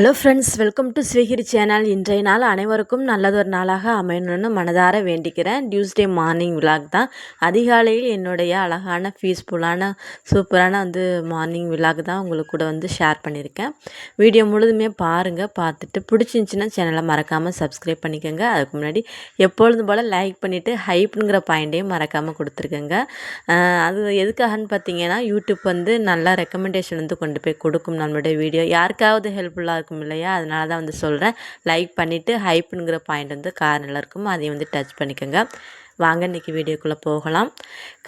Hello friends welcome to Srigiri channel இன்றைய நாள் அனைவருக்கும் நல்லதொரு நாளாக அமையணும்னு மனதார வேண்டிக்கிறேன். டியூஸ்டே மார்னிங் விலாக் தான். அதிகாலையில் என்னுடைய அழகான பீஸ்ஃபுல்லான சூப்பரான வந்து மார்னிங் விலாக் தான் உங்களுக்கு கூட வந்து ஷேர் பண்ணியிருக்கேன். வீடியோ முழுதுமே பாருங்கள் பார்த்துட்டு பிடிச்சிருந்துச்சின்னா சேனலை மறக்காமல் சப்ஸ்கிரைப் பண்ணிக்கோங்க. அதுக்கு முன்னாடி எப்பொழுதும் போல் லைக் பண்ணிவிட்டு ஹைப்புங்கிற பாயிண்ட்டையும் மறக்காமல் கொடுத்துருக்கேங்க. அது எதுக்காகன்னு பார்த்தீங்கன்னா யூடியூப் வந்து நல்லா ரெக்கமெண்டேஷன் வந்து கொண்டு போய் கொடுக்கும் நம்மளுடைய வீடியோ யாருக்காவது ஹெல்ப்ஃபுல்லாக இருக்கும் இல்லையா? அதனால தான் வந்து சொல்கிறேன் லைக் பண்ணிவிட்டு ஹைப்புங்கிற பாயிண்ட் வந்து கார் இருக்கும்? அதையும் வந்து டச் பண்ணிக்கோங்க. வாங்க இன்றைக்கி வீடியோக்குள்ளே போகலாம்.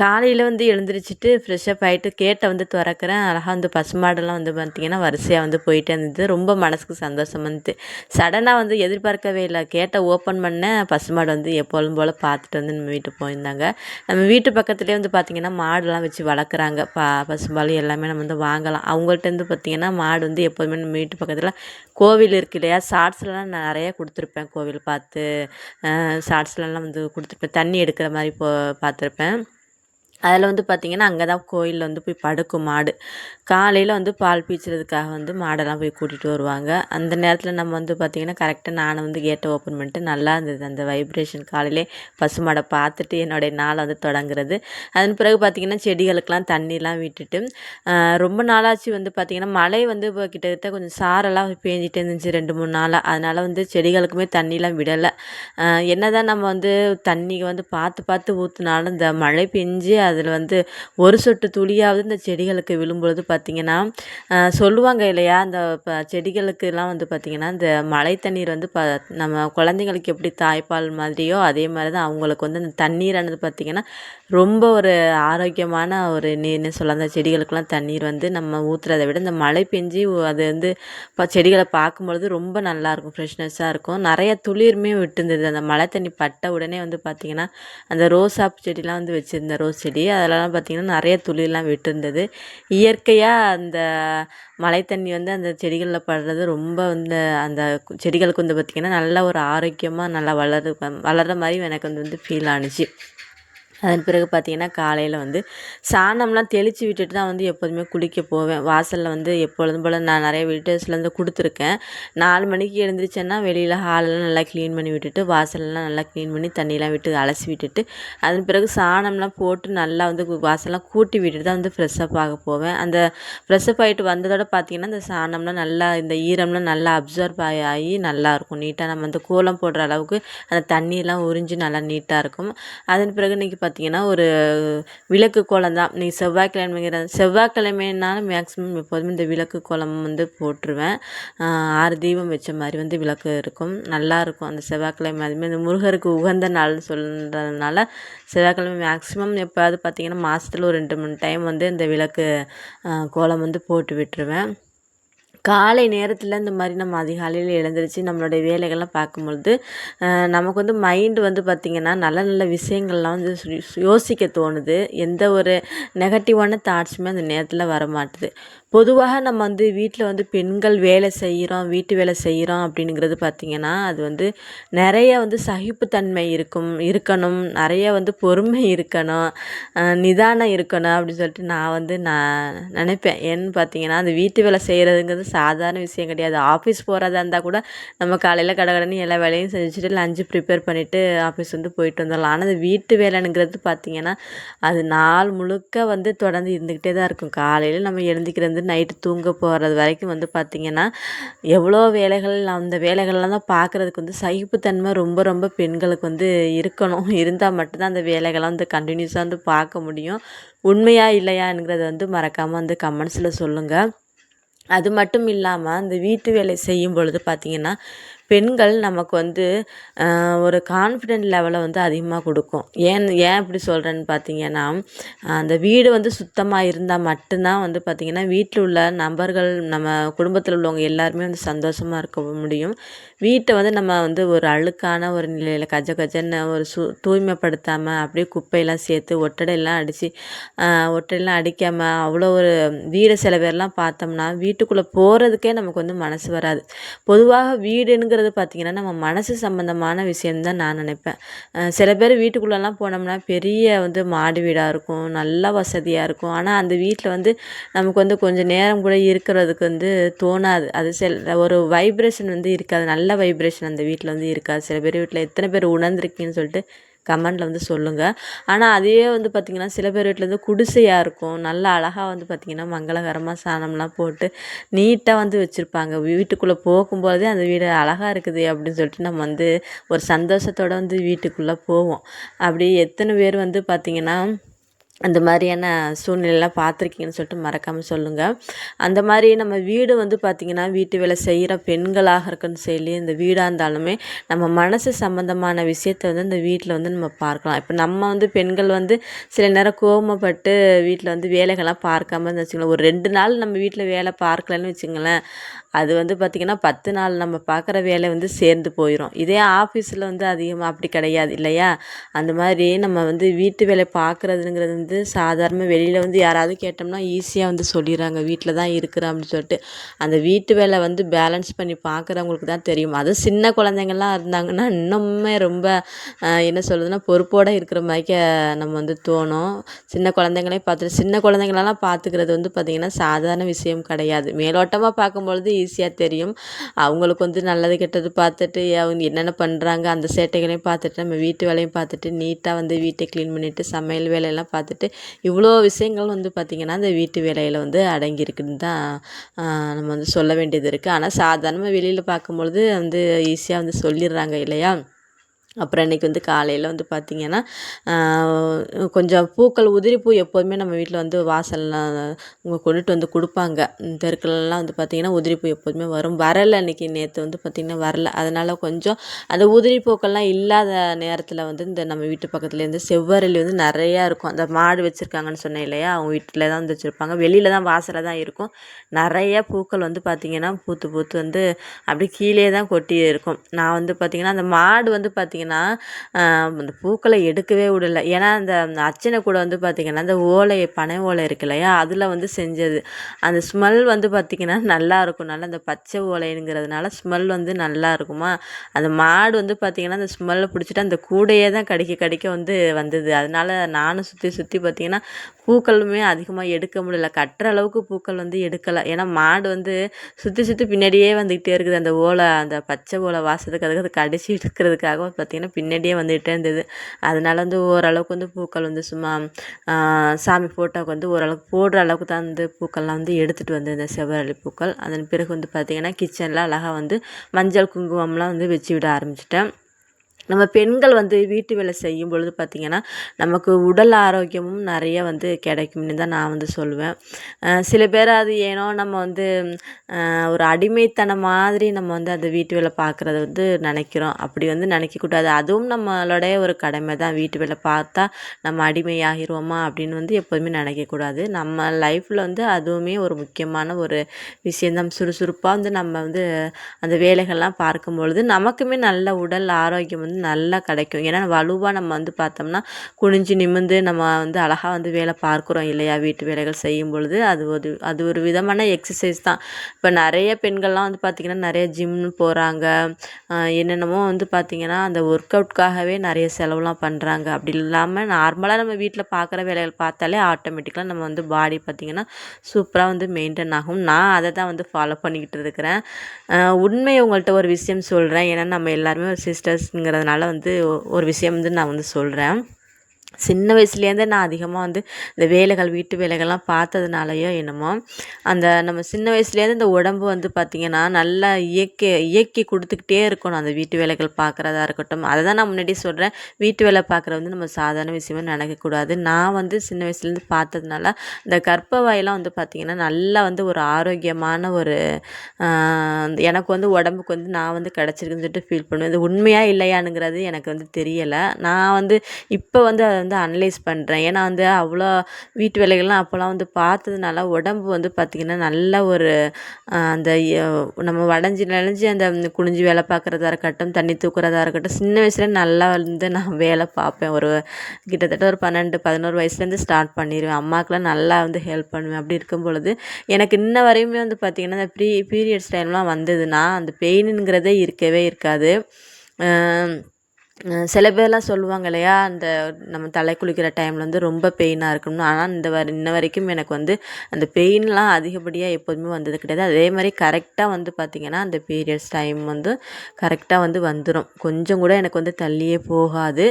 காலையில் வந்து எழுந்திரிச்சிட்டு ஃப்ரெஷ்ஷப் ஆகிட்டு கேட்டை வந்து திறக்கிறேன். அழகாக வந்து பசுமாடெல்லாம் வந்து பார்த்திங்கன்னா வரிசையாக வந்து போயிட்டே இருந்தது. ரொம்ப மனசுக்கு சந்தோஷம் வந்து சடனாக வந்து எதிர்பார்க்கவே இல்லை. கேட்டை ஓப்பன் பண்ணேன். பசுமாடு வந்து எப்போதும் போல் பார்த்துட்டு வந்து நம்ம வீட்டுக்கு போயிருந்தாங்க. நம்ம வீட்டு பக்கத்துலேயே வந்து பார்த்திங்கன்னா மாடுலாம் வச்சு வளர்க்குறாங்க. பா பசும்பால் எல்லாமே நம்ம வந்து வாங்கலாம். அவங்கள்ட்டேருந்து பார்த்திங்கன்னா மாடு வந்து எப்போதுமே நம்ம வீட்டு பக்கத்தில் கோவில் இருக்கு இல்லையா? ஷார்ட்ஸ்லாம் நான் நிறையா கொடுத்துருப்பேன். கோவில் பார்த்து ஷார்ட்ஸ்லலாம் வந்து கொடுத்துருப்பேன். தண்ணி எடுக்கிற மாதிரி போ பார்த்துருப்பேன். அதில் வந்து பார்த்திங்கன்னா அங்கே தான் கோயிலில் வந்து போய் படுக்கும் மாடு. காலையில் வந்து பால் பீச்சுறதுக்காக வந்து மாடெல்லாம் போய் கூட்டிகிட்டு வருவாங்க. அந்த நேரத்தில் நம்ம வந்து பார்த்திங்கன்னா கரெக்டாக நானும் வந்து கேட்டை ஓப்பன் பண்ணிட்டு நல்லா இருந்தது. அந்த வைப்ரேஷன் காலையிலே பசு மாடை பார்த்துட்டு என்னுடைய நாளை வந்து தொடங்குறது. அதன் பிறகு பார்த்திங்கன்னா செடிகளுக்கெல்லாம் தண்ணிலாம் விட்டுட்டு ரொம்ப நாளாச்சு வந்து பார்த்திங்கன்னா மழை வந்து இப்போ கிட்டத்தட்ட கொஞ்சம் சாரெல்லாம் பேஞ்சிட்டே இருந்துச்சு ரெண்டு மூணு நாளாக அதனால் வந்து செடிகளுக்குமே தண்ணிலாம் விடலை. என்னதான் நம்ம வந்து தண்ணி வந்து பார்த்து பார்த்து ஊற்றுனாலும் இந்த மழை பெஞ்சு அதில் வந்து ஒரு சொட்டு துளியாவது இந்த செடிகளுக்கு விழும்பொழுது பார்த்திங்கன்னா சொல்லுவாங்க இல்லையா? அந்த ப செடிகளுக்கெல்லாம் வந்து பார்த்திங்கன்னா இந்த மழை தண்ணீர் வந்து ப நம்ம குழந்தைங்களுக்கு எப்படி தாய்ப்பால் மாதிரியோ அதே மாதிரி தான் அவங்களுக்கு வந்து அந்த தண்ணீரானது பார்த்திங்கன்னா ரொம்ப ஒரு ஆரோக்கியமான ஒரு நீர்னு சொல்லலாம். அந்த செடிகளுக்கெல்லாம் தண்ணீர் வந்து நம்ம ஊற்றுறதை விட இந்த மழை பெஞ்சு அது வந்து இப்போ செடிகளை பார்க்கும்பொழுது ரொம்ப நல்லாயிருக்கும் ஃப்ரெஷ்னஸ்ஸாக இருக்கும். நிறைய துளிருமே விட்டுருந்தது. அந்த மழை தண்ணி பட்ட உடனே வந்து பார்த்திங்கன்னா அந்த ரோசாப் செடிலாம் வந்து வச்சுருந்தேன் ரோஸ் செடி. அதெல்லாம் பார்த்திங்கன்னா நிறைய துளிர்லாம் விட்டுருந்தது. இயற்கையாக அந்த மழை தண்ணி வந்து அந்த செடிகளில் படுறது ரொம்ப வந்து அந்த செடிகளுக்கு வந்து பார்த்திங்கன்னா நல்ல ஒரு ஆரோக்கியமாக நல்லா வளரு வளர்கிற மாதிரி எனக்கு வந்து வந்து ஃபீல் ஆணுச்சு அதன் பிறகு பார்த்திங்கன்னா காலையில் வந்து சாணம்லாம் தெளித்து விட்டுட்டு தான் வந்து எப்போதுமே குளிக்க போவேன். வாசலில் வந்து எப்பொழுதும் போல் நான் நிறைய வீடியோஸில் வந்து கொடுத்துருக்கேன். நாலு மணிக்கு எழுந்திரிச்சேன்னா வெளியில் ஹாலெல்லாம் நல்லா க்ளீன் பண்ணி விட்டுட்டு வாசலெல்லாம் நல்லா க்ளீன் பண்ணி தண்ணியெலாம் விட்டு அலசி விட்டுட்டு அதன் பிறகு சாணம்லாம் போட்டு நல்லா வந்து வாசலெலாம் வாசல்லாம் கூட்டி விட்டுட்டு தான் வந்து ஃப்ரெஷ்ஷப் ஆக போவேன். அந்த ஃப்ரெஷ்ஷப் ஆகிட்டு வந்ததோட பார்த்திங்கன்னா இந்த சாணம்லாம் நல்லா இந்த ஈரம்லாம் நல்லா அப்சர்வ் ஆகி ஆகி நல்லாயிருக்கும் நீட்டாக நம்ம வந்து கோலம் போடுற அளவுக்கு அந்த தண்ணியெல்லாம் உறிஞ்சி நல்லா நீட்டாக இருக்கும். அதன் பிறகு இன்றைக்கி பார்த்தீங்கன்னா ஒரு விளக்கு கோலம் தான். நீ செவ்வாய்க்கிழமைங்கிற செவ்வாய்க்கிழமைனாலும் மேக்ஸிமம் எப்போதுமே இந்த விளக்கு கோலம் வந்து போட்டுருவேன். ஆறு தீபம் வச்ச மாதிரி வந்து விளக்கு இருக்கும். நல்லாயிருக்கும் அந்த செவ்வாய்க்கிழமை. அதுமாதிரி இந்த முருகருக்கு உகந்த நாள்னு சொல்கிறதுனால செவ்வாய்க்கிழமை மேக்ஸிமம் எப்போயாவது பார்த்தீங்கன்னா மாதத்துல ஒரு ரெண்டு மூணு டைம் வந்து இந்த விளக்கு கோலம் வந்து போட்டு விட்டுருவேன். காலை நேரத்தில் இந்த மாதிரி நம்ம அதிகாலையில் எழுந்திரிச்சு நம்மளுடைய வேலைகள்லாம் பார்க்கும்பொழுது நமக்கு வந்து மைண்டு வந்து பார்த்திங்கன்னா நல்ல நல்ல விஷயங்கள்லாம் வந்து சு- யோசிக்க தோணுது. எந்த ஒரு நெகட்டிவான தாட்ஸுமே அந்த நேரத்தில் வர மாட்டுது பொதுவாக நம்ம வந்து வீட்டில் வந்து பெண்கள் வேலை செய்கிறோம் வீட்டு வேலை செய்கிறோம் அப்படிங்கிறது பார்த்திங்கன்னா அது வந்து நிறைய வந்து சகிப்புத்தன்மை இருக்கும் இருக்கணும் நிறைய வந்து பொறுமை இருக்கணும் நிதானம் இருக்கணும் அப்படின்னு சொல்லிட்டு நான் வந்து நான் நினைப்பேன். ஏன்னு பார்த்தீங்கன்னா அந்த வீட்டு வேலை செய்கிறதுங்கிறது சாதாரண விஷயம் கிடையாது. ஆஃபீஸ் போகிறதா இருந்தால் கூட நம்ம காலையில் கடகடன்னு எல்லா வேலையும் செஞ்சுட்டு லஞ்சு ப்ரிப்பேர் பண்ணிவிட்டு ஆஃபீஸ் வந்து போயிட்டு வந்துடலாம். ஆனால் அந்த வீட்டு வேலைங்கிறது பார்த்திங்கன்னா அது நாள் முழுக்க வந்து தொடர்ந்து இருந்துக்கிட்டே தான் இருக்கும். காலையில் நம்ம எழுந்திக்கிறது நைட்டு தூங்க போகிறது வரைக்கும் வந்து பார்த்திங்கன்னா எவ்வளோ வேலைகள் அந்த வேலைகள்லாம் தான் பார்க்குறதுக்கு வந்து சகிப்புத்தன்மை ரொம்ப ரொம்ப பெண்களுக்கு வந்து இருக்கணும். இருந்தால் மட்டும்தான் அந்த வேலைகள்லாம் வந்து கண்டினியூஸாக வந்து பார்க்க முடியும். உண்மையா இல்லையாங்கிறத வந்து மறக்காமல் வந்து கமெண்ட்ஸில் சொல்லுங்கள் அது மட்டும் இல்லாமல் அந்த வீட்டு வேலை செய்யும் பொழுது பார்த்திங்கன்னா பெண்கள் நமக்கு வந்து ஒரு கான்ஃபிடென்ட் லெவலை வந்து அதிகமாக கொடுக்கும். ஏன் ஏன் இப்படி சொல்கிறேன்னு பார்த்தீங்கன்னா அந்த வீடு வந்து சுத்தமாக இருந்தால் மட்டும்தான் வந்து பார்த்திங்கன்னா வீட்டில் உள்ள நபர்கள் நம்ம குடும்பத்தில் உள்ளவங்க எல்லாருமே வந்து சந்தோஷமாக இருக்க முடியும். வீட்டை வந்து நம்ம வந்து ஒரு அழுக்கான ஒரு நிலையில் கஜ கஜன்னு ஒரு சு தூய்மைப்படுத்தாமல் அப்படியே குப்பையெல்லாம் சேர்த்து ஒட்டடையெல்லாம் அடித்து ஒட்டடையெல்லாம் அடிக்காமல் அவ்வளோ ஒரு வீர சில பேர்லாம் பார்த்தோம்னா வீட்டுக்குள்ளே போகிறதுக்கே நமக்கு வந்து மனசு வராது. பொதுவாக வீடுங்கிற வீடுங்கிறது பார்த்திங்கன்னா நம்ம மனசு சம்மந்தமான விஷயம்தான் நான் நினைப்பேன். சில பேர் வீட்டுக்குள்ளெல்லாம் போனோம்னா பெரிய வந்து மாடி வீடாக இருக்கும் நல்லா வசதியாக இருக்கும். ஆனால் அந்த வீட்டில் வந்து நமக்கு வந்து கொஞ்சம் நேரம் கூட இருக்கிறதுக்கு வந்து தோணாது. அது சில ஒரு வைப்ரேஷன் வந்து இருக்காது. நல்ல வைப்ரேஷன் அந்த வீட்டில் வந்து இருக்காது. சில பேர் வீட்டில் எத்தனை பேர் உணர்ந்துருக்கீங்கன்னு சொல்லிட்டு கமெண்டில் வந்து சொல்லுங்கள் ஆனால் அதே வந்து பார்த்திங்கன்னா சில பேர் வீட்டில் வந்து குடிசையாக இருக்கும். நல்லா அழகாக வந்து பார்த்திங்கன்னா மங்களகரமாக சாணம்லாம் போட்டு நீட்டாக வந்து வச்சுருப்பாங்க. வீட்டுக்குள்ளே போகும்போதே அந்த வீடு அழகாக இருக்குது அப்படின்னு சொல்லிட்டு நம்ம வந்து ஒரு சந்தோஷத்தோடு வந்து வீட்டுக்குள்ளே போவோம். அப்படி எத்தனை பேர் வந்து பார்த்திங்கன்னா அந்த மாதிரியான சூழ்நிலைலாம் பார்த்துருக்கீங்கன்னு சொல்லிட்டு மறக்காமல் சொல்லுங்கள் அந்த மாதிரி நம்ம வீடு வந்து பார்த்திங்கன்னா வீட்டு வேலை செய்கிற பெண்களாக இருக்குன்னு சொல்லி இந்த வீடாக இருந்தாலுமே நம்ம மனசு சம்மந்தமான விஷயத்த வந்து இந்த வீட்டில் வந்து நம்ம பார்க்கலாம். இப்போ நம்ம வந்து பெண்கள் வந்து சில நேரம் கோபப்பட்டு வீட்டில் வந்து வேலைகள்லாம் பார்க்காம இருந்து வச்சுங்களேன் ஒரு ரெண்டு நாள் நம்ம வீட்டில் வேலை பார்க்கலன்னு வச்சுங்களேன் அது வந்து பார்த்திங்கன்னா பத்து நாள் நம்ம பார்க்குற வேலை வந்து சேர்ந்து போயிடும் இதே ஆஃபீஸில் வந்து அதிகமாக அப்படி கிடையாது இல்லையா? அந்த மாதிரி நம்ம வந்து வீட்டு வேலை பார்க்குறதுங்கிறது வந்து சாதாரணமாக வெளியில் வந்து யாராவது கேட்டோம்னா ஈஸியாக வந்து சொல்லிடுறாங்க. வீட்டில் தான் இருக்கிறேன் அப்படின்னு சொல்லிட்டு அந்த வீட்டு வேலை வந்து பேலன்ஸ் பண்ணி பார்க்குறவங்களுக்கு தான் தெரியும். அதுவும் சின்ன குழந்தைங்கள்லாம் இருந்தாங்கன்னா இன்னுமே ரொம்ப என்ன சொல்கிறதுனா பொறுப்போடு இருக்கிற மாதிரிக்க நம்ம வந்து தோணும். சின்ன குழந்தைங்களே பார்த்துட்டு சின்ன குழந்தைங்களெல்லாம் பார்த்துக்கிறது வந்து பார்த்திங்கன்னா சாதாரண விஷயம் கிடையாது. மேலோட்டமாக பார்க்கும்பொழுது ஈஸியாக தெரியும். அவங்களுக்கு வந்து நல்லது கெட்டது பார்த்துட்டு அவங்க என்னென்ன பண்ணுறாங்க அந்த சேட்டைகளையும் பார்த்துட்டு நம்ம வீட்டு வேலையும் பார்த்துட்டு நீட்டாக வந்து வீட்டை க்ளீன் பண்ணிவிட்டு சமையல் வேலையெல்லாம் பார்த்துட்டு இவ்வளோ விஷயங்கள் வந்து பார்த்திங்கன்னா அந்த வீட்டு வேலையில் வந்து அடங்கியிருக்குன்னு தான் நம்ம வந்து சொல்ல வேண்டியது இருக்குது ஆனால் சாதாரணமாக வெளியில் பார்க்கும்பொழுது வந்து ஈஸியாக வந்து சொல்லிடுறாங்க இல்லையா? அப்புறம் இன்றைக்கி வந்து காலையில் வந்து பார்த்திங்கன்னா கொஞ்சம் பூக்கள் உதிரி பூ எப்போதுமே நம்ம வீட்டில் வந்து வாசல்லாம் கொண்டுட்டு வந்து கொடுப்பாங்க. தெருக்கள்லாம் வந்து பார்த்திங்கன்னா உதிரி பூ எப்போதுமே வரும். வரலை இன்றைக்கி நேற்று வந்து பார்த்திங்கன்னா வரல. அதனால் கொஞ்சம் அந்த உதிரி பூக்கள்லாம் இல்லாத நேரத்தில் வந்து இந்த நம்ம வீட்டு பக்கத்துலேருந்து செவ்வரளி வந்து நிறையா இருக்கும். அந்த மாடு வச்சுருக்காங்கன்னு சொன்னேன் இல்லையா? அவங்க வீட்டில் தான் வந்து வச்சுருப்பாங்க. வெளியில் தான் வாசலில் தான் இருக்கும். நிறைய பூக்கள் வந்து பார்த்திங்கன்னா பூத்து பூத்து வந்து அப்படியே கீழே தான் கொட்டி இருக்கும் நான் வந்து பார்த்திங்கன்னா அந்த மாடு வந்து பார்த்திங்கன்னா பார்த்திங்கன்னா அந்த பூக்களை எடுக்கவே விடல. ஏன்னா அந்த அர்ச்சனை கூட வந்து பார்த்திங்கன்னா அந்த ஓலை பனை ஓலை இருக்கு இல்லையா? அதில் வந்து செஞ்சது. அந்த ஸ்மெல் வந்து பார்த்திங்கன்னா நல்லா இருக்கும் நல்லா அந்த பச்சை ஓலைங்கிறதுனால ஸ்மெல் வந்து நல்லா இருக்குமா? அந்த மாடு வந்து பார்த்திங்கன்னா அந்த ஸ்மெல்லை பிடிச்சிட்டு அந்த கூடையே தான் கடிக்க கடிக்க வந்து வந்தது. அதனால நானும் சுற்றி சுற்றி பார்த்திங்கன்னா பூக்களுமே அதிகமாக எடுக்க முடியல. கட்டுற அளவுக்கு பூக்கள் வந்து எடுக்கலை. ஏன்னா மாடு வந்து சுற்றி சுற்றி பின்னாடியே வந்துக்கிட்டே இருக்குது. அந்த ஓலை அந்த பச்சை ஓலை வாசத்துக்கு அதுக்கு அது கடிச்சு எடுக்கிறதுக்காக பார்த்திங்கன்னா பின்னாடியே வந்துகிட்டே இருந்தது. அதனால் வந்து ஓரளவுக்கு வந்து பூக்கள் வந்து சும்மா சாமி ஃபோட்டோவுக்கு வந்து ஓரளவுக்கு போடுற அளவுக்கு தான் வந்து பூக்கள்லாம் வந்து எடுத்துகிட்டு வந்திருந்தேன் இந்த செவ்வரளி பூக்கள். அதன் பிறகு வந்து பார்த்திங்கன்னா கிச்சனில் அழகாக வந்து மஞ்சள் குங்குமம்லாம் வந்து வச்சு விட ஆரம்பிச்சிட்டேன். நம்ம பெண்கள் வந்து வீட்டு வேலை செய்யும் பொழுது பார்த்திங்கன்னா நமக்கு உடல் ஆரோக்கியமும் நிறைய வந்து கிடைக்கும்னு தான் நான் வந்து சொல்லுவேன். சில பேர் அது ஏனோ நம்ம வந்து ஒரு அடிமைத்தனம் மாதிரி நம்ம வந்து அந்த வீட்டு வேலை பார்க்குறத வந்து நினைக்கிறோம். அப்படி வந்து நினைக்கக்கூடாது. அதுவும் நம்மளுடைய ஒரு கடமை தான். வீட்டு வேலை பார்த்தா நம்ம அடிமையாகிடுவோமா அப்படின்னு வந்து எப்போதுமே நினைக்கக்கூடாது. நம்ம லைஃப்பில் வந்து அதுவுமே ஒரு முக்கியமான ஒரு விஷயந்தான் சுறுசுறுப்பாக வந்து நம்ம வந்து அந்த வேலைகள்லாம் பார்க்கும் பொழுது நமக்குமே நல்ல உடல் ஆரோக்கியம் வந்து நல்லா கிடைக்கும். ஏன்னா வலுவாக நம்ம வந்து பார்த்தோம்னா குனிஞ்சு நிமிர்ந்து நம்ம வந்து அழகாக வந்து வேலை பார்க்குறோம் இல்லையா? வீட்டு வேலைகள் செய்யும் பொழுது அது ஒரு அது ஒரு விதமான எக்ஸசைஸ் தான். இப்போ நிறைய பெண்கள்லாம் வந்து பார்த்திங்கன்னா நிறைய ஜிம்னு போகிறாங்க என்னென்னமோ வந்து பார்த்திங்கன்னா அந்த ஒர்க் அவுட்காகவே நிறைய செலவுலாம் பண்ணுறாங்க அப்படி இல்லாமல் நார்மலாக நம்ம வீட்டில் பார்க்குற வேலைகள் பார்த்தாலே ஆட்டோமேட்டிக்காக நம்ம வந்து பாடி பார்த்திங்கன்னா சூப்பராக வந்து மெயின்டைன் ஆகும். நான் அதை தான் வந்து ஃபாலோ பண்ணிக்கிட்டு இருக்கிறேன். உண்மையை உங்கள்கிட்ட ஒரு விஷயம் சொல்கிறேன் ஏன்னா நம்ம எல்லாருமே ஒரு சிஸ்டர்ஸுங்கிற அதனால் வந்து ஒரு விஷயம் வந்து நான் வந்து சொல்கிறேன் சின்ன வயசுலேருந்தே நான் அதிகமாக வந்து இந்த வேலைகள் வீட்டு வேலைகள்லாம் பார்த்ததுனாலயோ என்னமோ அந்த நம்ம சின்ன வயசுலேருந்து இந்த உடம்பு வந்து பார்த்திங்கன்னா நல்லா இயக்கி இயக்கி கொடுத்துக்கிட்டே இருக்கணும். அந்த வீட்டு வேலைகள் பார்க்குறதா இருக்கட்டும். அதை தான் நான் முன்னாடி சொல்கிறேன் வீட்டு வேலை பார்க்குறது வந்து நம்ம சாதாரண விஷயமா நினைக்கக்கூடாது. நான் வந்து சின்ன வயசுலேருந்து பார்த்ததுனால இந்த கர்ப்பவாயெல்லாம் வந்து பார்த்திங்கன்னா நல்லா வந்து ஒரு ஆரோக்கியமான ஒரு எனக்கு வந்து உடம்புக்கு வந்து நான் வந்து கிடச்சிருக்குன்னு சொல்லிட்டு ஃபீல் பண்ணுவேன். இது உண்மையாக இல்லையானுங்கிறது எனக்கு வந்து தெரியலை. நான் வந்து இப்போ வந்து வந்து அனலைஸ் பண்ணுறேன் ஏன்னா வந்து அவ்வளோ வீட்டு வேலைகள்லாம் அப்போல்லாம் வந்து பார்த்ததுனால உடம்பு வந்து பார்த்திங்கன்னா நல்ல ஒரு அந்த நம்ம வளைஞ்சி நெளிஞ்சு அந்த குனிஞ்சு வேலை பார்க்குறதா இருக்கட்டும் தண்ணி தூக்குறதா இருக்கட்டும் சின்ன வயசுல நல்லா வந்து நான் வேலை பார்ப்பேன். ஒரு கிட்டத்தட்ட ஒரு பன்னெண்டு பதினோரு வயசுலேருந்து ஸ்டார்ட் பண்ணிடுவேன் அம்மாக்கெலாம் நல்லா வந்து ஹெல்ப் பண்ணுவேன். அப்படி இருக்கும் பொழுது எனக்கு இன்ன வரையுமே வந்து பார்த்திங்கன்னா இந்த ப்ரீ பீரியட்ஸ் டைம்லாம் வந்ததுன்னா அந்த பெயினுங்கிறதே இருக்கவே இருக்காது. சில பேர்லாம் சொல்லுவாங்க இல்லையா? அந்த நம்ம தலை குளிக்கிற டைமில் வந்து ரொம்ப பெயினாக இருக்கணும்னு ஆனால் இந்த வர இன்ன வரைக்கும் எனக்கு வந்து அந்த பெயின்லாம் அதிகப்படியாக எப்போதுமே வந்தது கிடையாது. அதே மாதிரி கரெக்டாக வந்து பார்த்திங்கன்னா அந்த பீரியட்ஸ் டைம் வந்து கரெக்டாக வந்து வந்துடும் கொஞ்சம் கூட எனக்கு வந்து தள்ளியே போகாது.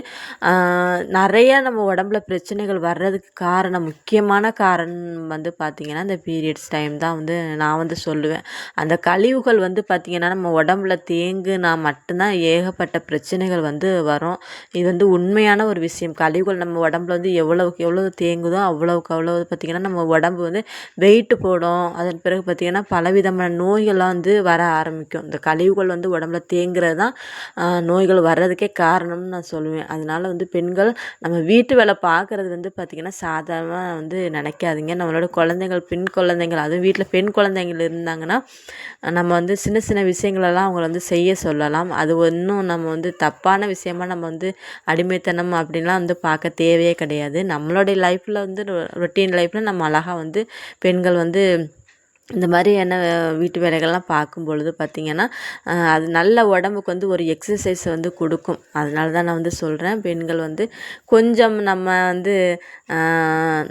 நிறையா நம்ம உடம்புல பிரச்சனைகள் வர்றதுக்கு காரணம் முக்கியமான காரணம் வந்து பார்த்திங்கன்னா அந்த பீரியட்ஸ் டைம் தான் வந்து நான் வந்து சொல்லுவேன். அந்த கழிவுகள் வந்து பார்த்திங்கன்னா நம்ம உடம்புல தேங்குனா மட்டும்தான் ஏகப்பட்ட பிரச்சனைகள் வந்து வரும். இது வந்து உண்மையான ஒரு விஷயம். கழிவுகள் நம்ம உடம்புல வந்து எவ்வளவுக்கு எவ்வளோ தேங்குதோ அவ்வளவுக்கு அவ்வளோ பார்த்திங்கன்னா நம்ம உடம்பு வந்து வெயிட்டு போடும். அதன் பிறகு பார்த்திங்கன்னா பலவிதமான நோய்கள்லாம் வந்து வர ஆரம்பிக்கும். இந்த கழிவுகள் வந்து உடம்புல தேங்குறது தான் நோய்கள் வர்றதுக்கே காரணம்னு நான் சொல்லுவேன். அதனால் வந்து பெண்கள் நம்ம வீட்டு வேலை பார்க்குறது வந்து பார்த்திங்கன்னா சாதாரணமாக வந்து நினைக்காதீங்க. நம்மளோட குழந்தைகள் பெண் குழந்தைகள் அதுவும் வீட்டில் பெண் குழந்தைங்கள் இருந்தாங்கன்னா நம்ம வந்து சின்ன சின்ன விஷயங்களெல்லாம் அவங்கள வந்து செய்ய சொல்லலாம். அது ஒன்றும் நம்ம வந்து தப்பான விஷயம் விஷயமா நம்ம வந்து அடிமைத்தனம் அப்படின்லாம் வந்து பார்க்க தேவையே கிடையாது. நம்மளுடைய லைஃப்பில் வந்து ரொட்டீன் லைஃப்பில் நம்ம அழகாக வந்து பெண்கள் வந்து இந்த மாதிரியான வீட்டு வேலைகள்லாம் பார்க்கும் பொழுது பார்த்திங்கன்னா அது நல்ல உடம்புக்கு வந்து ஒரு எக்ஸசைஸ் வந்து கொடுக்கும். அதனால தான் நான் வந்து சொல்கிறேன் பெண்கள் வந்து கொஞ்சம் நம்ம வந்து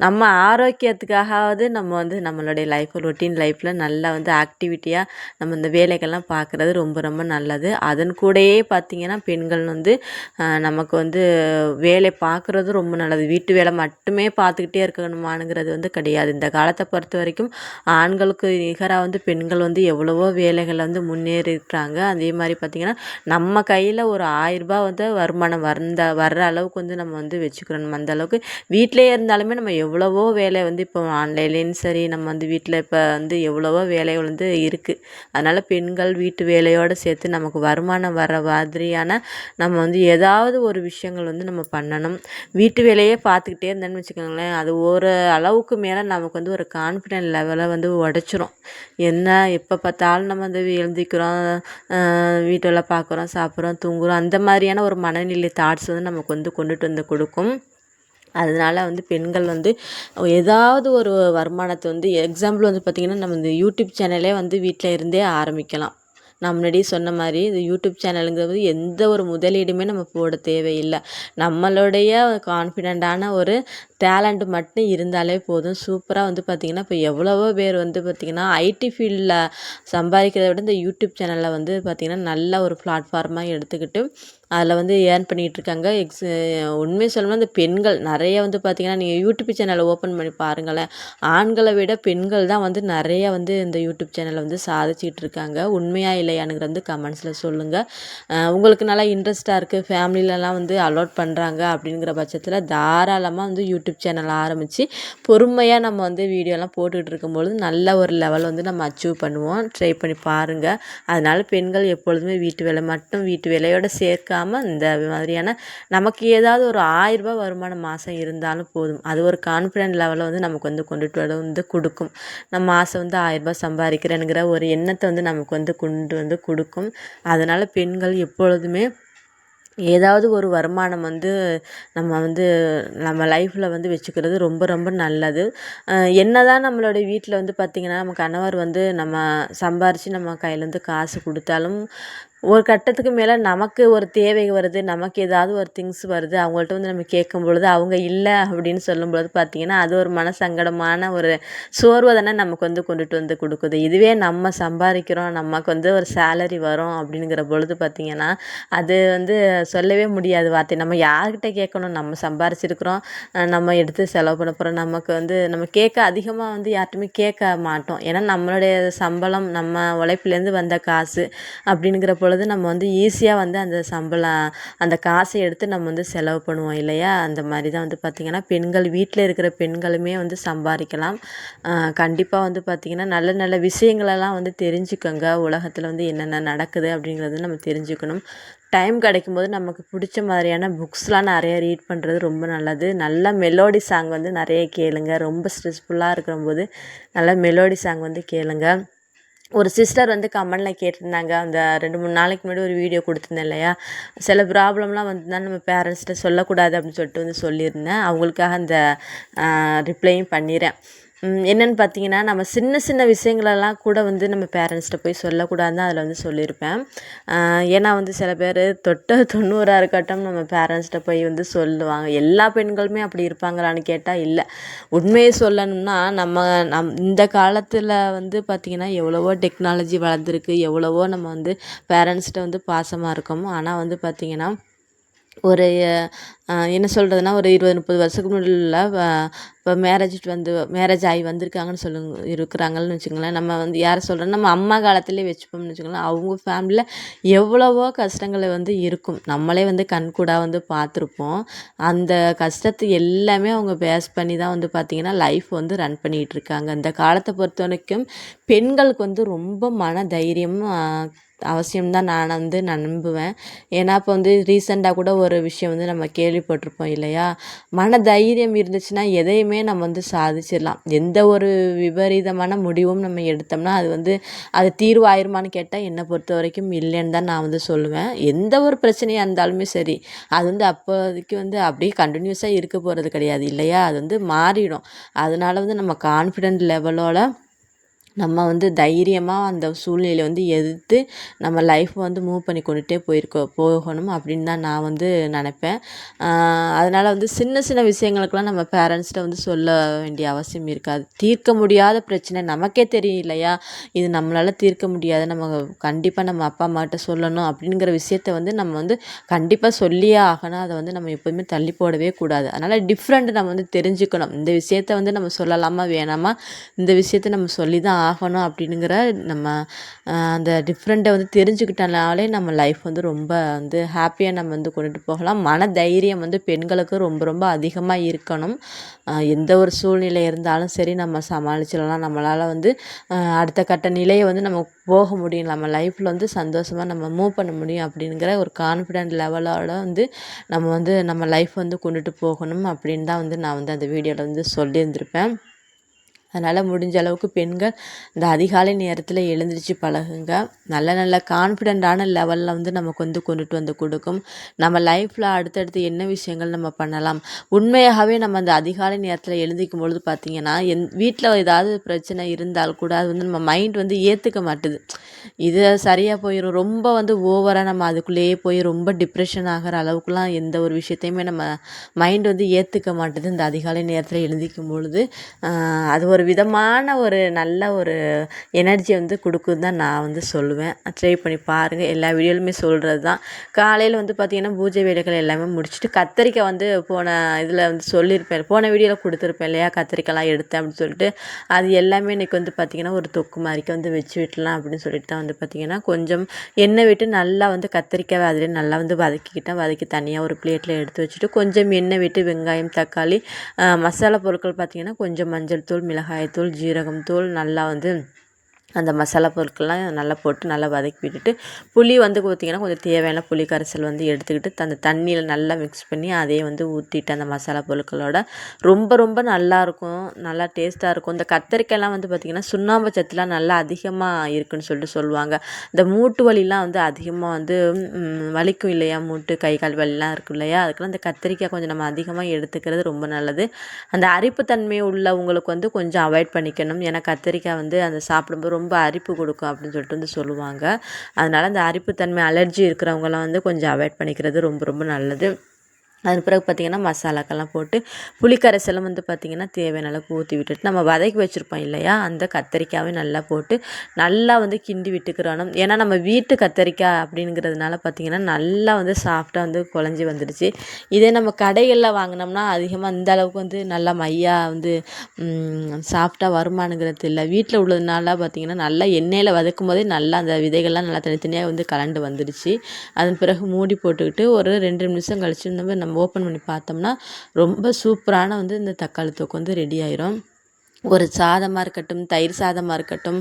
நம்ம ஆரோக்கியத்துக்காகவது நம்ம வந்து நம்மளுடைய லைஃப் ரொட்டீன் லைஃப்பில் நல்லா வந்து ஆக்டிவிட்டியாக நம்ம இந்த வேலைகள்லாம் பார்க்குறது ரொம்ப ரொம்ப நல்லது. அதன் கூடயே பார்த்திங்கன்னா பெண்கள் வந்து நமக்கு வந்து வேலை பார்க்குறது ரொம்ப நல்லது. வீட்டு வேலை மட்டுமே பார்த்துக்கிட்டே இருக்கணுமானுங்கிறது வந்து கிடையாது. இந்த காலத்தை பொறுத்த வரைக்கும் ஆண்களுக்கு நிகராக வந்து பெண்கள் வந்து எவ்வளவோ வேலைகளில் வந்து முன்னேறி இருக்கிறாங்க அதே மாதிரி பார்த்திங்கன்னா நம்ம கையில் ஒரு ஆயிரரூபா வந்து வருமானம் வந்த வர்ற அளவுக்கு வந்து நம்ம வந்து வச்சுக்கிறோம். அந்த அளவுக்கு வீட்டிலே இருந்தாலுமே நம்ம எவ்வளவோ வேலை வந்து இப்போ ஆன்லைன்லேயும் சரி நம்ம வந்து வீட்டில் இப்போ வந்து எவ்வளவோ வேலைகள் வந்து இருக்குது அதனால் பெண்கள் வீட்டு வேலையோடு சேர்த்து நமக்கு வருமானம் வர மாதிரியான நம்ம வந்து ஏதாவது ஒரு விஷயங்கள் வந்து நம்ம பண்ணணும். வீட்டு வேலையே பார்த்துக்கிட்டே இருந்தேன்னு வச்சுக்கோங்களேன் அது ஒரு அளவுக்கு மேலே நமக்கு வந்து ஒரு கான்ஃபிடென்ட் லெவலை வந்து உடச்சிரும். வந்துடும் என்ன எப்போ பார்த்தாலும் நம்ம வந்து எழுந்திக்கிறோம் வீட்டெல்லாம் பார்க்குறோம் சாப்பிட்றோம் தூங்குகிறோம் அந்த மாதிரியான ஒரு மனநிலை தாட்ஸ் வந்து நமக்கு வந்து கொண்டுட்டு வந்து கொடுக்கும். அதனால் வந்து பெண்கள் வந்து ஏதாவது ஒரு வருமானத்தை வந்து எக்ஸாம்பிள் வந்து பார்த்திங்கன்னா நம்ம இந்த யூடியூப் சேனலே வந்து வீட்டில் இருந்தே ஆரம்பிக்கலாம். நான் முன்னாடியே சொன்ன மாதிரி இந்த யூடியூப் சேனலுங்கிறது எந்த ஒரு முதலீடுமே நம்ம போட தேவையில்லை. நம்மளுடைய கான்ஃபிடெண்ட்டான ஒரு டேலண்ட் மட்டும் இருந்தாலே போதும். சூப்பராக வந்து பார்த்திங்கன்னா இப்போ எவ்வளவோ பேர் வந்து பார்த்திங்கன்னா ஐடி ஃபீல்டில் சம்பாதிக்கிறத விட இந்த யூடியூப் சேனலில் வந்து பார்த்திங்கன்னா நல்ல ஒரு பிளாட்ஃபார்மாக எடுத்துக்கிட்டு அதில் வந்து ஏர்ன் பண்ணிகிட்ருக்காங்க எக்ஸ் உண்மையை சொல்லணும்னா இந்த பெண்கள் நிறைய வந்து பார்த்திங்கன்னா நீங்கள் யூடியூப் சேனலை ஓப்பன் பண்ணி பாருங்களேன். ஆண்களை விட பெண்கள் தான் வந்து நிறைய வந்து இந்த யூடியூப் சேனலை வந்து சாதிச்சிகிட்டு இருக்காங்க உண்மையாக இல்லையானுங்கிற வந்து கமெண்ட்ஸில் சொல்லுங்கள் உங்களுக்கு நல்லா இன்ட்ரெஸ்ட்டாக இருக்குது ஃபேமிலிலலாம் வந்து அலோட் பண்ணுறாங்க அப்படிங்கிற பட்சத்தில் தாராளமாக வந்து யூடியூப் சேனல் ஆரம்பித்து பொறுமையாக நம்ம வந்து வீடியோலாம் போட்டுக்கிட்டு இருக்கும்பொழுது நல்ல ஒரு லெவல் வந்து நம்ம அச்சீவ் பண்ணுவோம். ட்ரை பண்ணி பாருங்கள் அதனால் பெண்கள் எப்பொழுதுமே வீட்டு வேலை மட்டும் வீட்டு வேலையோடு சேர்க்க இல்லாமல் இந்த மாதிரியான நமக்கு ஏதாவது ஒரு ஆயிரரூபா வருமானம் மாதம் இருந்தாலும் போதும். அது ஒரு கான்ஃபிடென்ட் லெவலில் வந்து நமக்கு வந்து கொண்டுட்டு வர வந்து கொடுக்கும். நம்ம மாதம் வந்து ஆயிரரூபா சம்பாதிக்கிறேனுங்கிற ஒரு எண்ணத்தை வந்து நமக்கு வந்து கொண்டு வந்து கொடுக்கும். அதனால் பெண்கள் எப்பொழுதுமே ஏதாவது ஒரு வருமானம் வந்து நம்ம வந்து நம்ம லைஃப்பில் வந்து வச்சுக்கிறது ரொம்ப ரொம்ப நல்லது. என்ன தான் நம்மளுடைய வீட்டில் வந்து பார்த்திங்கன்னா நம்ம கணவர் வந்து நம்ம சம்பாரித்து நம்ம கையிலேருந்து காசு கொடுத்தாலும் ஒரு கட்டத்துக்கு மேலே நமக்கு ஒரு தேவை வருது நமக்கு ஏதாவது ஒரு திங்ஸ் வருது அவங்கள்ட்ட வந்து நம்ம கேட்கும் பொழுது அவங்க இல்லை அப்படின்னு சொல்லும் பொழுது பார்த்திங்கன்னா அது ஒரு மனசங்கடமான ஒரு சோர்வை தானே நமக்கு வந்து கொண்டுட்டு வந்து கொடுக்குது. இதுவே நம்ம சம்பாதிக்கிறோம் நமக்கு வந்து ஒரு சேலரி வரும் அப்படிங்கிற பொழுது பார்த்திங்கன்னா அது வந்து சொல்லவே முடியாது வார்த்தை. நம்ம யார்கிட்ட கேட்கணும்? நம்ம சம்பாரிச்சிருக்கிறோம் நம்ம எடுத்து செலவு பண்ண போகிறோம் நமக்கு வந்து நம்ம கேட்க அதிகமாக வந்து யார்ட்டுமே கேட்க மாட்டோம். ஏன்னா நம்மளுடைய சம்பளம் நம்ம உழைப்புலேருந்து வந்த காசு அப்படிங்கிற பொழுது பொழுது நம்ம வந்து ஈஸியாக வந்து அந்த சம்பளம் அந்த காசை எடுத்து நம்ம வந்து செலவு பண்ணுவோம் இல்லையா? அந்த மாதிரி தான் வந்து பார்த்திங்கன்னா பெண்கள் வீட்டில் இருக்கிற பெண்களுமே வந்து சம்பாதிக்கலாம். கண்டிப்பாக வந்து பார்த்திங்கன்னா நல்ல நல்ல விஷயங்களெல்லாம் வந்து தெரிஞ்சுக்கோங்க. உலகத்தில் வந்து என்னென்ன நடக்குது அப்படிங்கிறது நம்ம தெரிஞ்சுக்கணும். டைம் கிடைக்கும்போது நமக்கு பிடிச்ச மாதிரியான புக்ஸ்லாம் நிறைய ரீட் பண்ணுறது ரொம்ப நல்லது. நல்ல மெலோடி சாங் வந்து நிறைய கேளுங்க. ரொம்ப ஸ்ட்ரெஸ்ஃபுல்லாக இருக்கிறம்போது நல்ல மெலோடி சாங் வந்து கேளுங்கள் ஒரு சிஸ்டர் வந்து கமெண்டில் கேட்டிருந்தாங்க. அந்த ரெண்டு மூணு நாளைக்கு முன்னாடி ஒரு வீடியோ கொடுத்துருந்தேன் இல்லையா? சில ப்ராப்ளம்லாம் வந்து தான் நம்ம பேரண்ட்ஸ்கிட்ட சொல்லக்கூடாது அப்படின்னு சொல்லிட்டு வந்து சொல்லியிருந்தேன். அவங்களுக்காக அந்த ரிப்ளையும் பண்ணிடுறேன் என்னென்னு பார்த்தீங்கன்னா நம்ம சின்ன சின்ன விஷயங்களெல்லாம் கூட வந்து நம்ம பேரண்ட்ஸ்கிட்ட போய் சொல்லக்கூடாதுன்னு அதில் வந்து சொல்லியிருப்பேன். ஏன்னா வந்து சில பேர் தொட்ட தொண்ணூறாக இருக்கட்டும் நம்ம பேரண்ட்ஸ்கிட்ட போய் வந்து சொல்லுவாங்க. எல்லா பெண்களுமே அப்படி இருப்பாங்களான்னு கேட்டால் இல்லை. உண்மையை சொல்லணும்னா நம்ம நம் இந்த காலத்தில் வந்து பார்த்திங்கன்னா எவ்வளவோ டெக்னாலஜி வளர்ந்துருக்கு எவ்வளவோ நம்ம வந்து பேரண்ட்ஸ்கிட்ட வந்து பாசமாக இருக்கோம் ஆனால் வந்து பார்த்திங்கன்னா ஒரு என்ன சொல்கிறதுனா ஒரு இருபது முப்பது வருஷத்துக்கு முன்னாடில இப்போ மேரேஜ் வந்து மேரேஜ் ஆகி வந்திருக்காங்கன்னு சொல்லுங்க இருக்கிறாங்கன்னு வச்சுக்கோங்களேன். நம்ம வந்து யாரை சொல்கிறோம் நம்ம அம்மா காலத்துலேயே வச்சுப்போம்னு வச்சுக்கோங்களேன். அவங்க ஃபேமிலியில் எவ்வளவோ கஷ்டங்கள் வந்து இருக்கும். நம்மளே வந்து கண்கூடாக வந்து பார்த்துருப்போம். அந்த கஷ்டத்தை எல்லாமே அவங்க பேஸ் பண்ணி தான் வந்து பார்த்திங்கன்னா லைஃப் வந்து ரன் பண்ணிகிட்டு இருக்காங்க. அந்த காலத்தை பொறுத்த வரைக்கும் பெண்களுக்கு வந்து ரொம்ப மன தைரியம் அவசியம் தான் நான் வந்து நான் நம்புவேன். ஏன்னா இப்போ வந்து ரீசெண்டாக கூட ஒரு விஷயம் வந்து நம்ம கேள்விப்பட்டிருப்போம் இல்லையா? மன தைரியம் இருந்துச்சுன்னா எதையுமே நம்ம வந்து சாதிச்சிடலாம். எந்த ஒரு விபரீதமான முடிவும் நம்ம எடுத்தோம்னா அது வந்து அது தீர்வாயிருமான்னு கேட்டால் என்னை பொறுத்த வரைக்கும் இல்லைன்னு தான் நான் வந்து சொல்லுவேன். எந்த ஒரு பிரச்சனையாக இருந்தாலுமே சரி அது வந்து அப்போதைக்கு வந்து அப்படியே கண்டினியூஸாக இருக்க போகிறது கிடையாது இல்லையா? அது வந்து மாறிடும். அதனால வந்து நம்ம கான்ஃபிடென்ட் லெவலோட நம்ம வந்து தைரியமாக அந்த சூழ்நிலையை வந்து எதிர்த்து நம்ம லைஃப் வந்து மூவ் பண்ணி கொண்டுகிட்டே போயிருக்கோம் போகணும் அப்படின்னு தான் நான் வந்து நினப்பேன். அதனால் வந்து சின்ன சின்ன விஷயங்களுக்கெல்லாம் நம்ம பேரண்ட்ஸ்கிட்ட வந்து சொல்ல வேண்டிய அவசியம் இருக்காது. தீர்க்க முடியாத பிரச்சனை நமக்கே தெரியும் இல்லையா? இது நம்மளால் தீர்க்க முடியாது. நம்ம கண்டிப்பாக நம்ம அப்பா அம்மாட்ட சொல்லணும் அப்படிங்கிற விஷயத்த வந்து நம்ம வந்து கண்டிப்பாக சொல்லியே ஆகணும். அதை வந்து நம்ம எப்போதுமே தள்ளி போடவே கூடாது. அதனால் டிஃப்ரெண்ட் நம்ம வந்து தெரிஞ்சுக்கணும். இந்த விஷயத்த வந்து நம்ம சொல்லலாமா வேணாமா? இந்த விஷயத்த நம்ம சொல்லி தான் ஆகணும் அப்படிங்கிற நம்ம அந்த டிஃப்ரெண்ட்டை வந்து தெரிஞ்சுக்கிட்டனாலே நம்ம லைஃப் வந்து ரொம்ப வந்து ஹாப்பியாக நம்ம வந்து கொண்டுட்டு போகலாம். மன தைரியம் வந்து பெண்களுக்கு ரொம்ப ரொம்ப அதிகமாக இருக்கணும். எந்த ஒரு சூழ்நிலை இருந்தாலும் சரி நம்ம சமாளிச்சிடலாம். நம்மளால் வந்து அடுத்த கட்ட நிலையை வந்து நம்ம போக முடியும். நம்ம லைஃப்பில் வந்து சந்தோஷமாக நம்ம மூவ் பண்ண முடியும் அப்படிங்கிற ஒரு கான்ஃபிடென்ட் லெவலோட வந்து நம்ம வந்து நம்ம லைஃப் வந்து கொண்டுட்டு போகணும் அப்படின்னு தான் வந்து நான் வந்து அந்த வீடியோவில் வந்து சொல்லியிருந்திருப்பேன். அதனால் முடிஞ்ச அளவுக்கு பெண்கள் இந்த அதிகாலை நேரத்தில் எழுந்திரிச்சு பழகுங்க. நல்ல நல்ல கான்ஃபிடெண்ட்டான லெவலில் வந்து நமக்கு வந்து கொண்டுட்டு வந்து கொடுக்கும். நம்ம லைஃப்பில் அடுத்தடுத்து என்ன விஷயங்கள் நம்ம பண்ணலாம்? உண்மையாகவே நம்ம அந்த அதிகாலை நேரத்தில் எழுந்திக்கும் பொழுது பார்த்திங்கன்னா என் வீட்டில் ஏதாவது பிரச்சனை இருந்தால் கூட அது வந்து நம்ம மைண்ட் வந்து ஏற்றுக்க மாட்டுது. இது சரியாக போயிடும் ரொம்ப வந்து ஓவராக நம்ம அதுக்குள்ளேயே போய் ரொம்ப டிப்ரெஷன் ஆகிற அளவுக்குலாம் எந்த ஒரு விஷயத்தையுமே நம்ம மைண்ட் வந்து ஏற்றுக்க மாட்டுது இந்த அதிகாலை நேரத்தில் எழுந்திக்கும் பொழுது. அது ஒரு ஒரு விதமான ஒரு நல்ல ஒரு எனர்ஜி வந்து கொடுக்குன்னு தான் நான் வந்து சொல்லுவேன். ட்ரை பண்ணி பாருங்கள் எல்லா வீடியோலுமே சொல்கிறது தான். காலையில் வந்து பார்த்திங்கன்னா பூஜை வேலைகள் எல்லாமே முடிச்சுட்டு கத்திரிக்காய் வந்து போன இதில் வந்து சொல்லியிருப்பேன். போன வீடியோவில் கொடுத்துருப்பேன் இல்லையா? கத்திரிக்காய்லாம் எடுத்தேன் அப்படின்னு சொல்லிட்டு. அது எல்லாமே இன்றைக்கி வந்து பார்த்திங்கன்னா ஒரு தொக்கு மாதிரிக்கு வந்து வச்சு விட்டலாம் அப்படின்னு சொல்லிட்டு தான் வந்து பார்த்திங்கன்னா கொஞ்சம் எண்ணெய் விட்டு நல்லா வந்து கத்திரிக்காய் அதிலே நல்லா வந்து வதக்கிக்கிட்டேன். வதக்கி தனியாக ஒரு பிளேட்டில் எடுத்து வச்சுட்டு கொஞ்சம் எண்ணெய் விட்டு வெங்காயம் தக்காளி மசாலா பொருட்கள் பார்த்திங்கன்னா கொஞ்சம் மஞ்சள் தூள் மிளகாய் மிளகாய்த்தூள் ஜீரகம் தூள் நல்லா வந்து அந்த மசாலா பொருட்கள்லாம் நல்லா போட்டு நல்லா வதக்கி விட்டுட்டு புளி வந்து பார்த்திங்கன்னா கொஞ்சம் தேவையான புளி கரைசல் வந்து எடுத்துக்கிட்டு அந்த தண்ணியில் நல்லா மிக்ஸ் பண்ணி அதையே வந்து ஊற்றிட்டு அந்த மசாலா பொருட்களோட ரொம்ப ரொம்ப நல்லாயிருக்கும் நல்லா டேஸ்ட்டாக இருக்கும். இந்த கத்தரிக்காய்லாம் வந்து பார்த்திங்கன்னா சுண்ணாம்பு சத்துலாம் நல்லா அதிகமாக இருக்குன்னு சொல்லிட்டு சொல்லுவாங்க. இந்த மூட்டு வலிலாம் வந்து அதிகமாக வந்து வலிக்கும் இல்லையா? மூட்டு கை கால் வலிலாம் இருக்கும் இல்லையா? அதுக்கெல்லாம் இந்த கத்திரிக்காய் கொஞ்சம் நம்ம அதிகமாக எடுத்துக்கிறது ரொம்ப நல்லது. அந்த அரிப்புத்தன்மை உள்ளவங்களுக்கு வந்து கொஞ்சம் அவாய்ட் பண்ணிக்கணும். ஏன்னா கத்திரிக்காய் வந்து அந்த சாப்பிடும்போது ரொம்ப அரிப்பு கொடுக்கும் அப்படின்னு சொல்லிட்டு வந்து சொல்லுவாங்க. அதனால் அந்த அரிப்புத்தன்மை அலர்ஜி இருக்கிறவங்களாம் வந்து கொஞ்சம் அவாய்ட் பண்ணிக்கிறது ரொம்ப ரொம்ப நல்லது. அதன் பிறகு பார்த்திங்கன்னா மசாலாக்கெல்லாம் போட்டு புளிக்கரைசலும் வந்து பார்த்திங்கன்னா தேவையான அளவுக்கு ஊற்றி விட்டுட்டு நம்ம வதக்கி வச்சுருப்போம் இல்லையா? அந்த கத்தரிக்காவே நல்லா போட்டு நல்லா வந்து கிண்டி விட்டுக்கிறணும். ஏன்னா நம்ம வீட்டு கத்தரிக்காய் அப்படிங்கிறதுனால பார்த்திங்கன்னா நல்லா வந்து சாஃப்டாக வந்து குழஞ்சி வந்துடுச்சு. இதே நம்ம கடைகளில் வாங்கினோம்னா அதிகமாக இந்த அளவுக்கு வந்து நல்லா மையாக வந்து சாஃப்டாக வருமானங்கிறது இல்லை. வீட்டில் உள்ளதுனால பார்த்திங்கன்னா நல்லா எண்ணெயில் வதக்கும் போதே நல்லா அந்த விதைகள்லாம் நல்லா தனித்தனியாக வந்து கலண்டு வந்துடுச்சு. அதன் பிறகு மூடி போட்டுக்கிட்டு ஒரு ரெண்டு நிமிஷம் கழிச்சு நம்ம நம்ம ஓப்பன் பண்ணி பார்த்தோம்னா ரொம்ப சூப்பரான வந்து இந்த தக்காளி தொக்கு வந்து ரெடி ஆயிரும். ஒரு சாதமாக இருக்கட்டும் தயிர் சாதமாக இருக்கட்டும்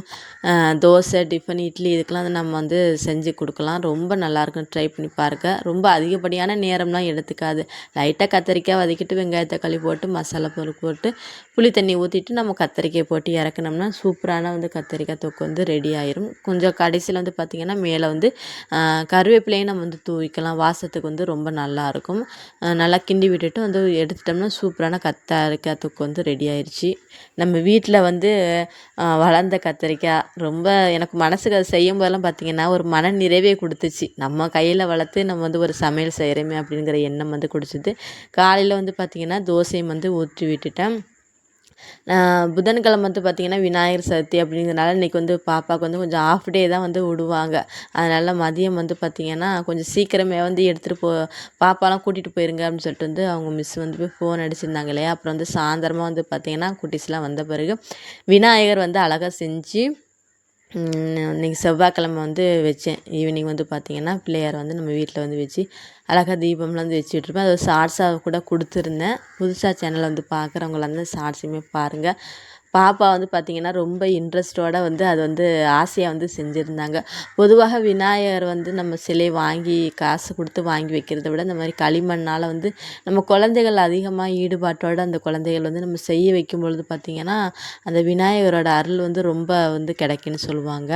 தோசை டிஃபன் இட்லி இதுக்கெலாம் வந்து நம்ம வந்து செஞ்சு கொடுக்கலாம். ரொம்ப நல்லாயிருக்கும் ட்ரை பண்ணி பாருங்க. ரொம்ப அதிகப்படியான நேரம்லாம் எடுத்துக்காது. லைட்டாக கத்திரிக்காய் வதக்கிட்டு வெங்காய தக்காளி போட்டு மசாலா பொருள் போட்டு புளி தண்ணி ஊற்றிட்டு நம்ம கத்திரிக்காய் போட்டு இறக்குனோம்னா சூப்பரான வந்து கத்திரிக்காய் தொக்கு வந்து ரெடி ஆயிரும். கொஞ்சம் கடைசியில் வந்து பார்த்திங்கன்னா மேலே வந்து கருவேப்பிலையும் நம்ம வந்து தூவிக்கலாம். வாசத்துக்கு வந்து ரொம்ப நல்லாயிருக்கும் நல்லா கிண்டி விட்டுட்டு வந்து எடுத்துட்டோம்னா சூப்பரான கத்தரிக்காய் தொக்கு வந்து ரெடி ஆயிடுச்சு நம்ம நம்ம வீட்டில் வந்து வளர்ந்த கத்திரிக்காய் ரொம்ப எனக்கு மனசுக்கு அது செய்யும் போதெல்லாம் பார்த்திங்கன்னா ஒரு மன நிறைவே கொடுத்துச்சு. நம்ம கையில் வளர்த்து நம்ம வந்து ஒரு சமையல் செய்கிறோமே அப்படிங்கிற எண்ணம் வந்து கொடுத்துது காலையில் வந்து பார்த்திங்கன்னா தோசையும் வந்து ஊற்றி விட்டுட்டேன் புதன்கிழமை வந்து பார்த்திங்கன்னா விநாயகர் சதுர்த்தி அப்படிங்கிறதுனால இன்றைக்கி வந்து பாப்பாவுக்கு வந்து கொஞ்சம் ஆஃப் டே தான் வந்து விடுவாங்க. அதனால் மதியம் வந்து பார்த்திங்கன்னா கொஞ்சம் சீக்கிரமே வந்து எடுத்துகிட்டு போ பாப்பாலாம் கூட்டிகிட்டு போயிருங்க அப்படின்னு சொல்லிட்டு வந்து அவங்க மிஸ் வந்து போய் ஃபோன் அடிச்சிருந்தாங்க இல்லையா? அப்புறம் வந்து சாயந்தரமாக வந்து பார்த்திங்கன்னா குட்டிஸ்லாம் வந்த பிறகு விநாயகர் வந்து அழகாக செஞ்சு அன்றைக்கி செவ்வாய்க்கிழம வந்து வச்சேன். ஈவினிங் வந்து பார்த்திங்கன்னா பிள்ளையார் வந்து நம்ம வீட்டில் வந்து வச்சு அழகாக தீபம்லாம் வந்து வச்சு விட்ருப்பேன் அது ஷார்ட்ஸாக கூட கொடுத்துருந்தேன். புதுசாக சேனலை வந்து பார்க்குறவங்களாம் இருந்தால் ஷார்ட்ஸையுமே பாருங்கள் பாப்பா வந்து பார்த்திங்கன்னா ரொம்ப இன்ட்ரெஸ்ட்டோடு வந்து அது வந்து ஆசையாக வந்து செஞ்சுருந்தாங்க. பொதுவாக விநாயகர் வந்து நம்ம சிலை வாங்கி காசு கொடுத்து வாங்கி வைக்கிறத விட இந்த மாதிரி களிமண்ணால் வந்து நம்ம குழந்தைகள் அதிகமாக ஈடுபாட்டோடு அந்த குழந்தைகள் வந்து நம்ம செய்ய வைக்கும் பொழுது பார்த்திங்கன்னா அந்த விநாயகரோட அருள் வந்து ரொம்ப வந்து கிடைக்குன்னு சொல்லுவாங்க.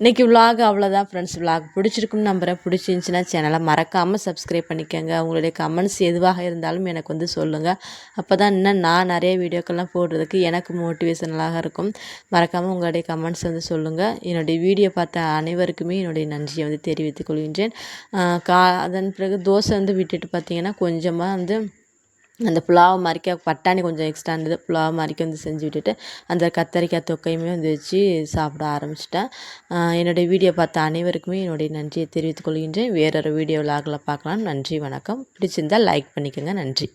இன்றைக்கி விலாக் அவ்வளோதான் ஃப்ரெண்ட்ஸ் விலாக் பிடிச்சிருக்குன்னு நம்புகிறேன் பிடிச்சிருந்துச்சின்னா சேனலை மறக்காமல் சப்ஸ்கிரைப் பண்ணிக்கோங்க. உங்களுடைய கமெண்ட்ஸ் எதுவாக இருந்தாலும் எனக்கு வந்து சொல்லுங்கள் அப்போ தான் இன்னும் நான் நிறைய வீடியோக்கள்லாம் போடுறதுக்கு எனக்கு மோட்டிவ் மோட்டிவேஷனலாக இருக்கும். மறக்காமல் உங்களுடைய கமெண்ட்ஸ் வந்து சொல்லுங்கள் என்னுடைய வீடியோ பார்த்த அனைவருக்குமே என்னுடைய நன்றியை வந்து தெரிவித்துக் கொள்கின்றேன். கா அதன் பிறகு தோசை வந்து விட்டுட்டு பார்த்தீங்கன்னா கொஞ்சமாக வந்து அந்த புலாவை மாதிரிக்க பட்டாணி கொஞ்சம் எக்ஸ்ட்ரா இருந்தது. புலாவை மாதிரிக்க வந்து செஞ்சு விட்டுட்டு அந்த கத்தரிக்காய் தொக்கையுமே வந்து வச்சு சாப்பிட ஆரம்பிச்சிட்டேன். என்னுடைய வீடியோ பார்த்த அனைவருக்குமே என்னுடைய நன்றியை தெரிவித்துக் கொள்கின்றேன். வேறொரு வீடியோ விலாகில் பார்க்கலாம். நன்றி வணக்கம். பிடிச்சிருந்தால் லைக் பண்ணிக்கோங்க. நன்றி.